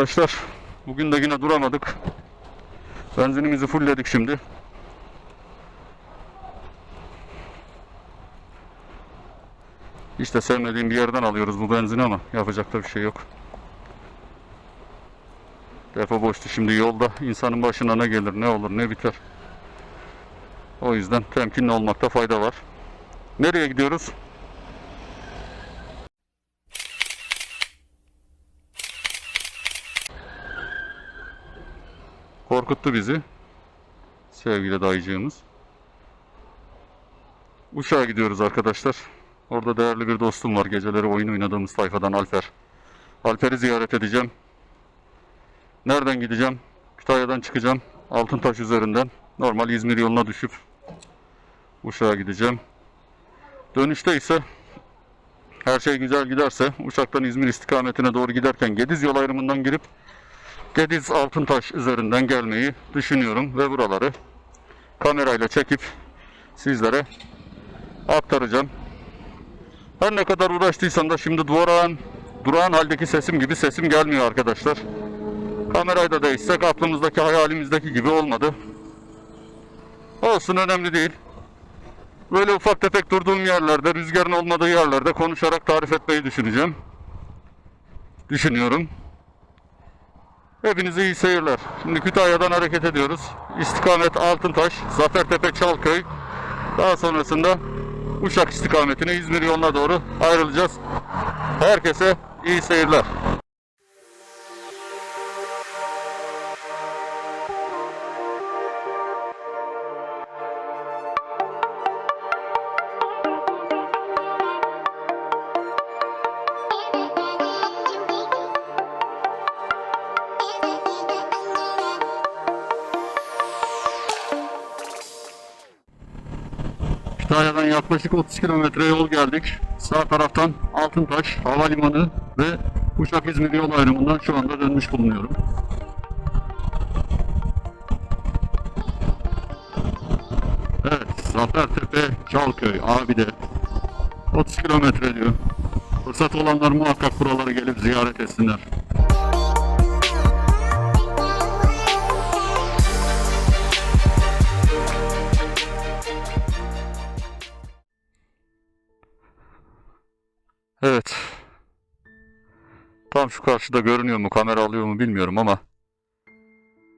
Arkadaşlar. Bugün de yine duramadık. Benzinimizi fullledik şimdi. Hiç de sevmediğim bir yerden alıyoruz bu benzini ama yapacak da bir şey yok. Depo boştu şimdi yolda insanın başına ne gelir ne olur ne biter. O yüzden temkinli olmakta fayda var. Nereye gidiyoruz? Korkuttu bizi. Sevgili dayıcığımız. Uşak'a gidiyoruz arkadaşlar. Orada değerli bir dostum var. Geceleri oyun oynadığımız tayfadan Alper. Alper'i ziyaret edeceğim. Nereden gideceğim? Kütahya'dan çıkacağım. Altıntaş üzerinden. Normal İzmir yoluna düşüp Uşak'a gideceğim. Dönüşte ise her şey güzel giderse Uşak'tan İzmir istikametine doğru giderken Gediz yol ayrımından girip Gediz Altıntaş üzerinden gelmeyi düşünüyorum ve buraları kamerayla çekip sizlere aktaracağım. Her ne kadar uğraştıysam da şimdi durağan, durağan haldeki sesim gibi sesim gelmiyor arkadaşlar. Kamerayı da değişsek aklımızdaki hayalimizdeki gibi olmadı. Olsun önemli değil. Böyle ufak tefek durduğum yerlerde, rüzgarın olmadığı yerlerde konuşarak tarif etmeyi düşüneceğim. Düşünüyorum. Hepinize iyi seyirler. Şimdi Kütahya'dan hareket ediyoruz. İstikamet Altıntaş, Zafertepe Çalköy. Daha sonrasında Uşak istikametine İzmir yoluna doğru ayrılacağız. Herkese iyi seyirler. Kütahya'dan yaklaşık 30 kilometre yol geldik. Sağ taraftan Altıntaş Havalimanı ve Uşak İzmir yol ayrımından şu anda dönmüş bulunuyorum. Evet, Zafertepe, Çalköy, Abide. 30 kilometre diyor. Fırsat olanlar muhakkak buraları gelip ziyaret etsinler. Şu karşıda görünüyor mu, kamera alıyor mu bilmiyorum ama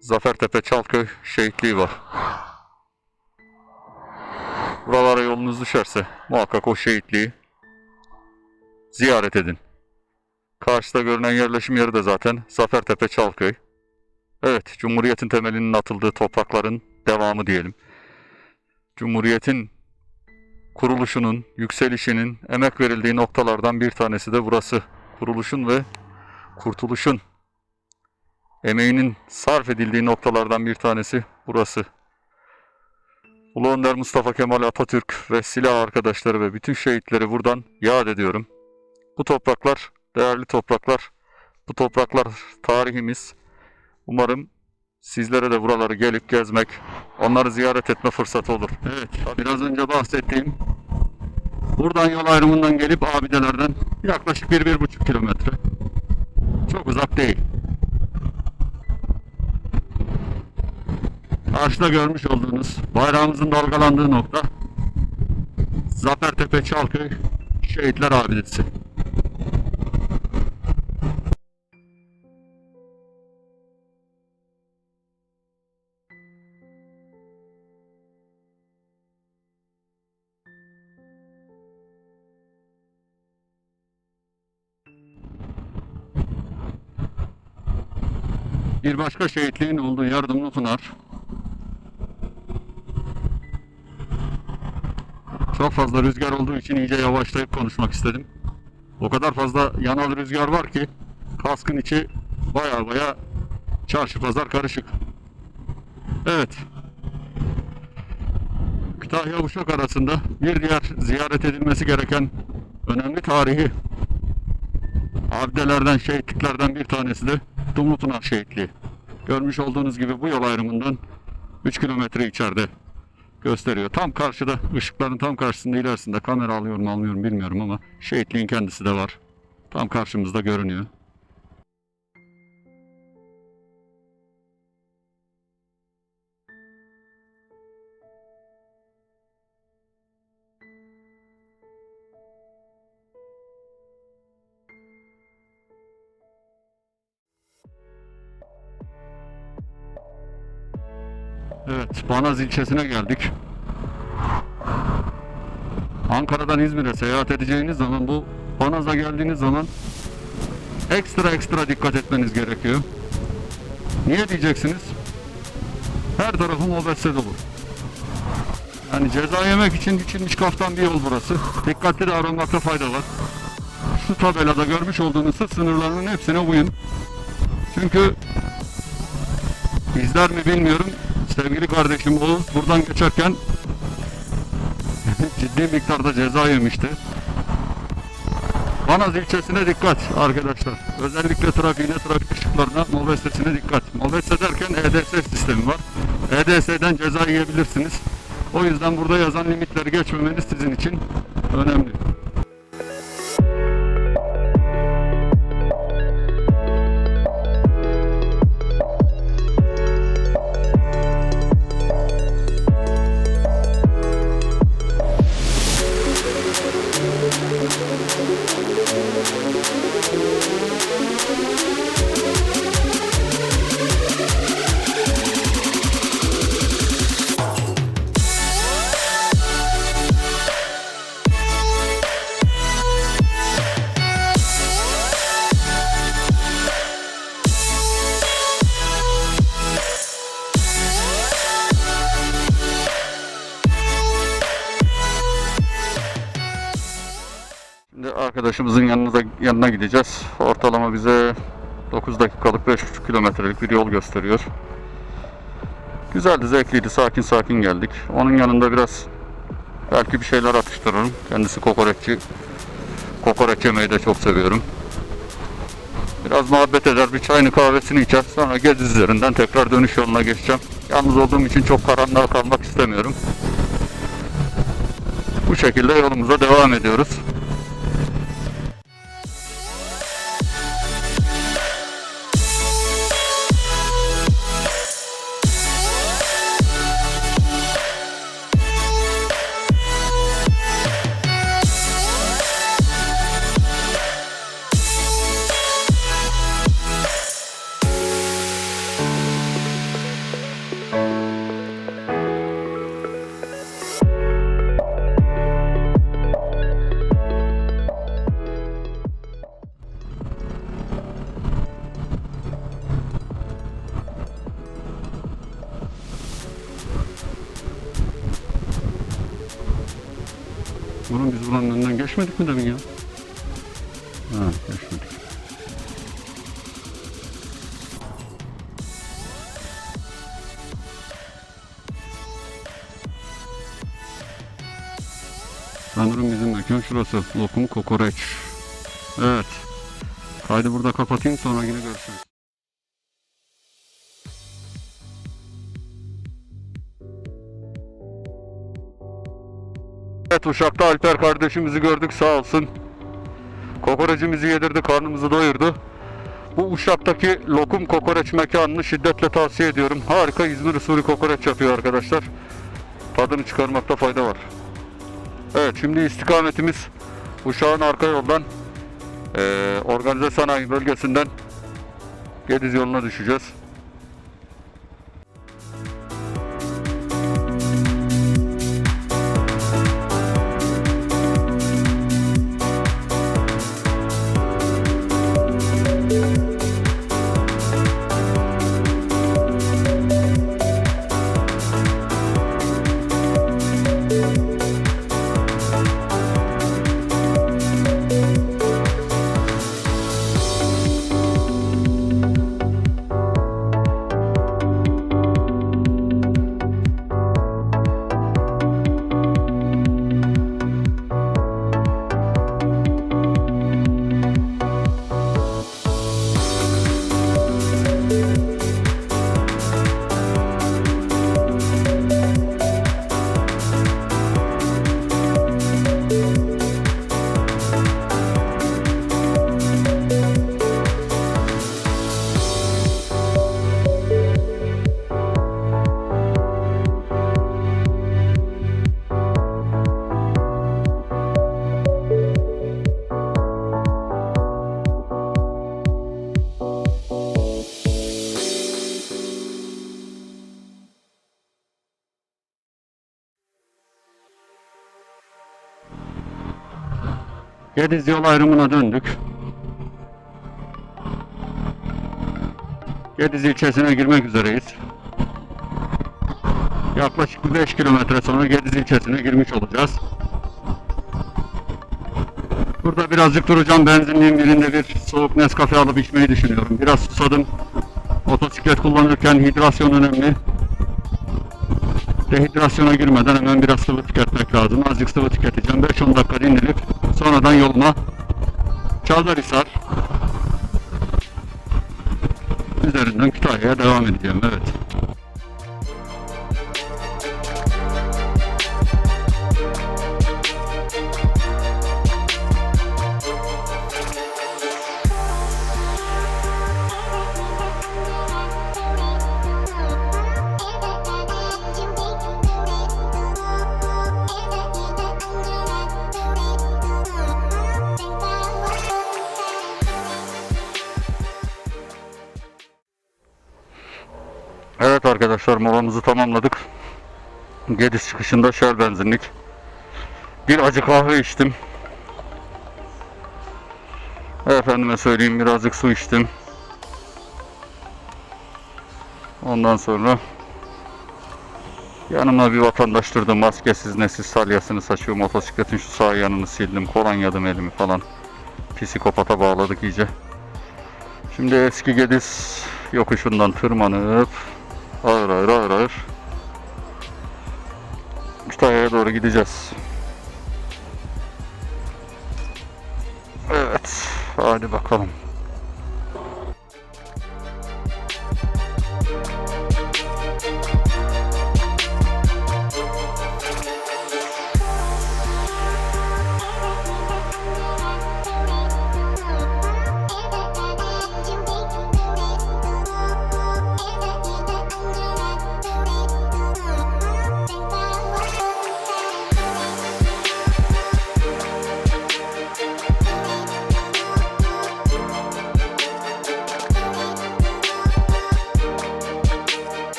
Zafertepe Çalköy şehitliği var. Buralara yolunuz düşerse muhakkak o şehitliği ziyaret edin. Karşıda görünen yerleşim yeri de zaten Zafertepe Çalköy. Evet, Cumhuriyet'in temelinin atıldığı toprakların devamı diyelim. Cumhuriyet'in kuruluşunun, yükselişinin emek verildiği noktalardan bir tanesi de burası. Kuruluşun ve kurtuluşun emeğinin sarf edildiği noktalardan bir tanesi burası. Ulu Önder Mustafa Kemal Atatürk ve silah arkadaşları ve bütün şehitleri buradan yad ediyorum. Bu topraklar, değerli topraklar, bu topraklar tarihimiz. Umarım sizlere de buraları gelip gezmek, onları ziyaret etme fırsatı olur. Evet, biraz önce bahsettiğim buradan yol ayrımından gelip abidelerden yaklaşık 1-1,5 kilometre. Çok uzak değil. Karşıda görmüş olduğunuz bayrağımızın dalgalandığı nokta Zafertepe Çalköy Şehitler Abidesi. Bir başka şehitliğin olduğu Yardımlı Pınar. Çok fazla rüzgar olduğu için iyice yavaşlayıp konuşmak istedim. O kadar fazla yanal rüzgar var ki kaskın içi baya baya çarşı pazar karışık. Evet. Kütahya Uşak arasında bir diğer ziyaret edilmesi gereken önemli tarihi abdelerden, şehitliklerden bir tanesi de Dumlupınar Şehitliği. Görmüş olduğunuz gibi bu yol ayrımından 3 kilometre içeride gösteriyor. Tam karşıda, ışıkların tam karşısında ilerisinde kamera alıyorum almıyorum bilmiyorum ama şehitliğin kendisi de var. Tam karşımızda görünüyor. Banaz ilçesine geldik. Ankara'dan İzmir'e seyahat edeceğiniz zaman bu Banaz'a geldiğiniz zaman ekstra ekstra dikkat etmeniz gerekiyor. Niye diyeceksiniz? Her tarafı mobese dolu. Yani ceza yemek için biçilmiş kaftan bir yol burası. Dikkatli davranmakta fayda var. Şu tabelada görmüş olduğunuz hız sınırlarının hepsine uyun. Çünkü izler mi bilmiyorum. Sevgili kardeşim Oğuz buradan geçerken ciddi miktarda ceza yemişti. Banaz ilçesine dikkat arkadaşlar. Özellikle trafiğine, trafik ışıklarına, mobesesine dikkat. Mobese derken EDS sistemi var. EDS'den ceza yiyebilirsiniz. O yüzden burada yazan limitleri geçmemeniz sizin için önemli. Arkadaşımızın yanına yanına gideceğiz. Ortalama bize 9 dakikalık 5,5 kilometrelik bir yol gösteriyor. Güzeldi, zevkliydi, sakin sakin geldik. Onun yanında biraz belki bir şeyler atıştırırım. Kendisi kokoreççi. Kokoreç yemeyi de çok seviyorum. Biraz muhabbet eder, bir çayını kahvesini içer. Sonra gezi üzerinden tekrar dönüş yoluna geçeceğim. Yalnız olduğum için çok karanlığa kalmak istemiyorum. Bu şekilde yolumuza devam ediyoruz. Bunun biz buranın önünden geçmedik mi demin ya? Ha geçmedik. Sanırım bizim mekan şurası. Lokum kokoreç. Evet. Kaydı burada kapatayım sonra yine görüşürüz. Evet Uşak'ta Alper kardeşimizi gördük sağ olsun. Kokorecimizi yedirdi, karnımızı doyurdu. Bu Uşak'taki lokum kokoreç mekanını şiddetle tavsiye ediyorum. Harika İzmir usulü kokoreç yapıyor arkadaşlar. Tadını çıkarmakta fayda var. Evet şimdi istikametimiz Uşak'ın arka yoldan eee organize sanayi bölgesinden Gediz yoluna düşeceğiz. Gediz yol ayrımına döndük. Gediz ilçesine girmek üzereyiz. Yaklaşık 5 kilometre sonra Gediz ilçesine girmiş olacağız. Burada birazcık duracağım. Benzinliğin birinde bir soğuk Nescafe alıp içmeyi düşünüyorum. Biraz susadım. Motosiklet kullanırken hidrasyon önemli. Dehidrasyona girmeden hemen biraz sıvı tüketmek lazım. Azıcık sıvı tüketeceğim. 5-10 dakika dinlenip sonradan yoluma Çavdarhisar üzerinden Kütahya'ya devam edeceğim. Evet. Arkadaşlar molamızı tamamladık. Gediz çıkışında Shell benzinlik. Bir acı kahve içtim. Efendime söyleyeyim birazcık su içtim. Ondan sonra yanıma bir vatandaş durdu maskesiz nesiz salyasını saçıyor motosikletin şu sağ yanını sildim kolonyadım elimi falan psikopata bağladık iyice şimdi eski Gediz yokuşundan tırmanıp ağır ağır ağır ağır Kütahya'ya doğru gideceğiz. Evet hadi bakalım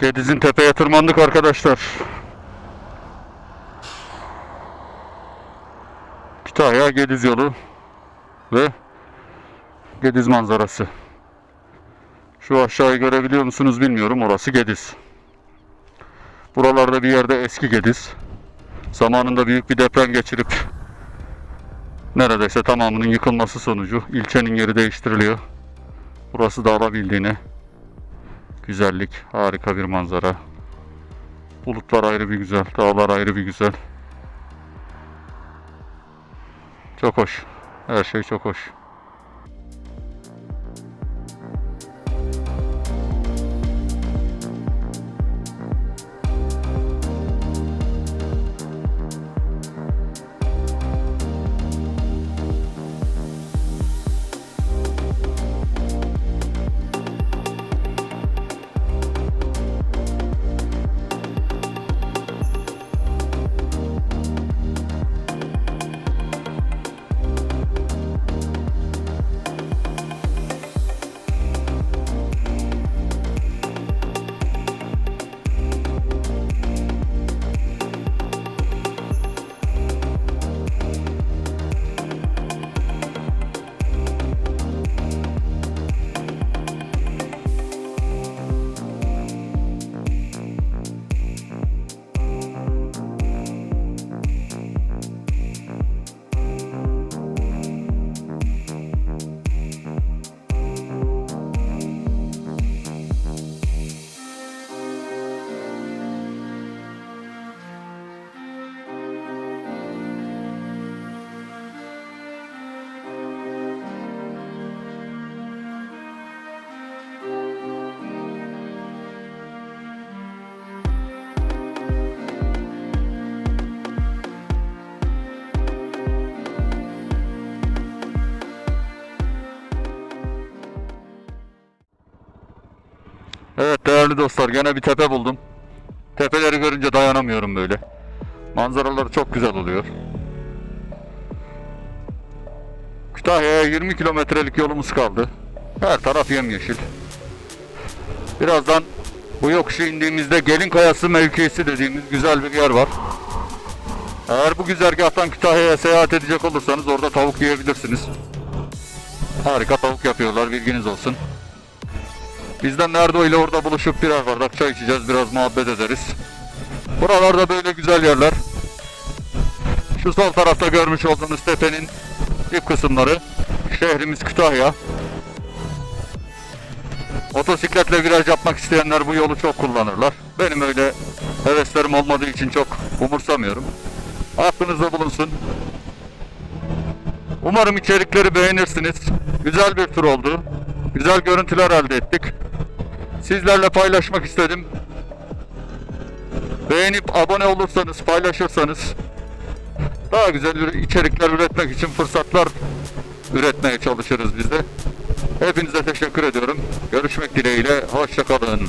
Gediz'in tepeye tırmandık arkadaşlar. Kütahya Gediz yolu ve Gediz manzarası. Şu aşağıyı görebiliyor musunuz bilmiyorum. Orası Gediz. Buralarda bir yerde eski Gediz. Zamanında büyük bir deprem geçirip neredeyse tamamının yıkılması sonucu ilçenin yeri değiştiriliyor. Burası da alabildiğine Güzellik, harika bir manzara. Bulutlar ayrı bir güzel, dağlar ayrı bir güzel. Çok hoş. Her şey çok hoş. Evet değerli dostlar gene bir tepe buldum. Tepeleri görünce dayanamıyorum böyle. Manzaraları çok güzel oluyor. Kütahya'ya 20 kilometrelik yolumuz kaldı. Her taraf yemyeşil. Birazdan bu yokuşu indiğimizde Gelin Kayası mevkisi dediğimiz güzel bir yer var. Eğer bu güzergahtan Kütahya'ya seyahat edecek olursanız orada tavuk yiyebilirsiniz. Harika tavuk yapıyorlar bilginiz olsun. Bizden Nerdo ile orada buluşup birer bardak çay içeceğiz biraz muhabbet ederiz. Buralarda böyle güzel yerler. Şu sol tarafta görmüş olduğunuz tepenin dip kısımları. Şehrimiz Kütahya. Motosikletle viraj yapmak isteyenler bu yolu çok kullanırlar. Benim öyle heveslerim olmadığı için çok umursamıyorum. Aklınızda bulunsun. Umarım içerikleri beğenirsiniz. Güzel bir tur oldu. Güzel görüntüler elde ettik. Sizlerle paylaşmak istedim. Beğenip abone olursanız, paylaşırsanız daha güzel içerikler üretmek için fırsatlar üretmeye çalışırız biz de. Hepinize teşekkür ediyorum. Görüşmek dileğiyle. Hoşçakalın.